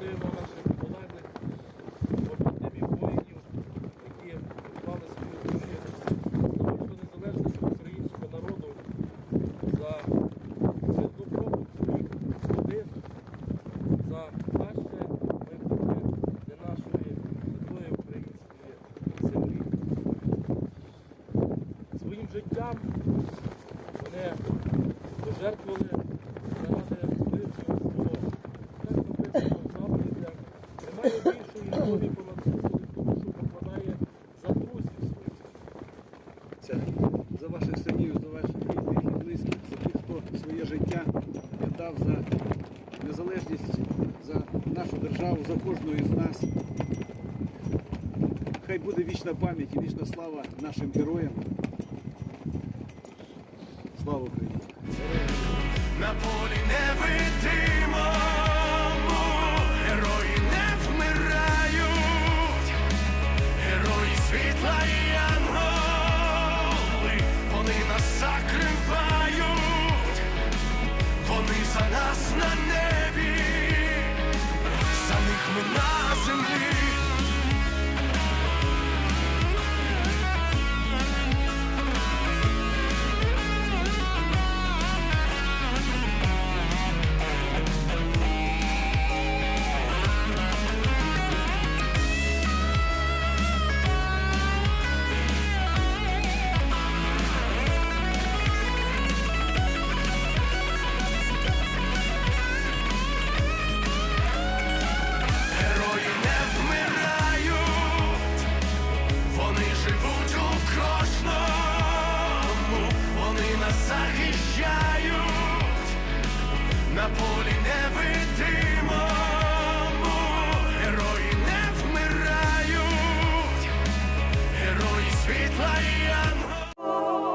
Згадуємо наших полеглих побратимів воїнів, які вклали свою душу за незалежність українського народу, за пробу своїх родин, за краще майбутнє для нашої святої української землі. Своїм життям вони пожертвували Це за ваших синів, за ваших рідних і близьких, за тих, хто своє життя віддав за незалежність, за нашу державу, за кожного із нас. Хай буде вічна пам'ять і вічна слава нашим героям. Слава Україні! На полі невидимому закривають, вони за нас на небі, за них ми на землі. На полі невидимому. Герої не вмирають, герої світла і ангелів.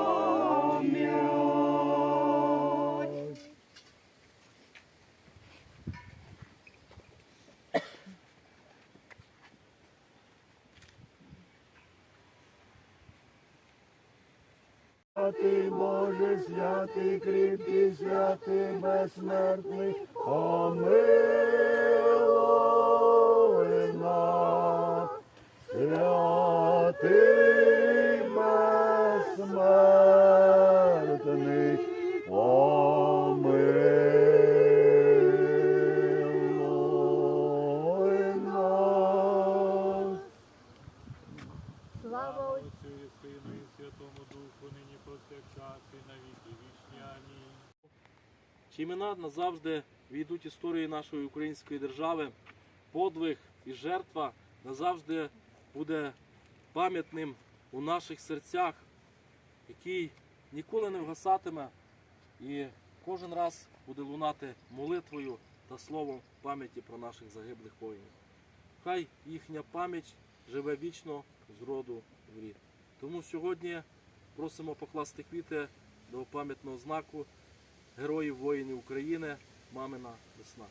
Святий Боже, святий, кріпкий, святий, безсмертний, помилуй нас. Святий безсмертний, помилуй нас. Слава Отцю і Сину і Святому Духу, нині повсякчас і на віки вічні. Амінь. Чи імена назавжди війдуть історії нашої української держави, подвиг і жертва назавжди буде пам'ятним у наших серцях, який ніколи не вгасатиме і кожен раз буде лунати молитвою та словом пам'яті про наших загиблих воїнів. Хай їхня пам'ять живе вічно з роду в рід. Тому сьогодні просимо покласти квіти до пам'ятного знаку Героїв воїнів України, мамина весна.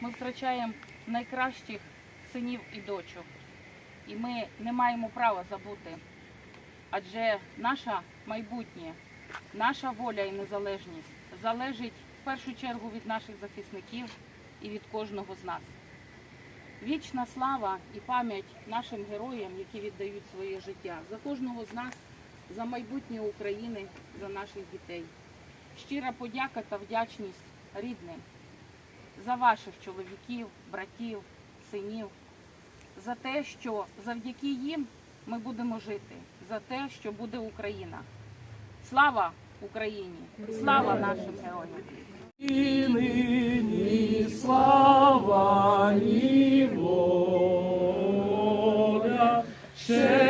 Ми втрачаємо найкращих синів і дочок. І ми не маємо права забути. Адже наше майбутнє, наша воля і незалежність залежить в першу чергу від наших захисників і від кожного з нас. Вічна слава і пам'ять нашим героям, які віддають своє життя, за кожного з нас, за майбутнє України, за наших дітей. Щира подяка та вдячність рідним за ваших чоловіків, братів, синів, за те, що завдяки їм ми будемо жити, за те, що буде Україна. Слава Україні! Слава нашим героям! І нині слава, ні воля, ще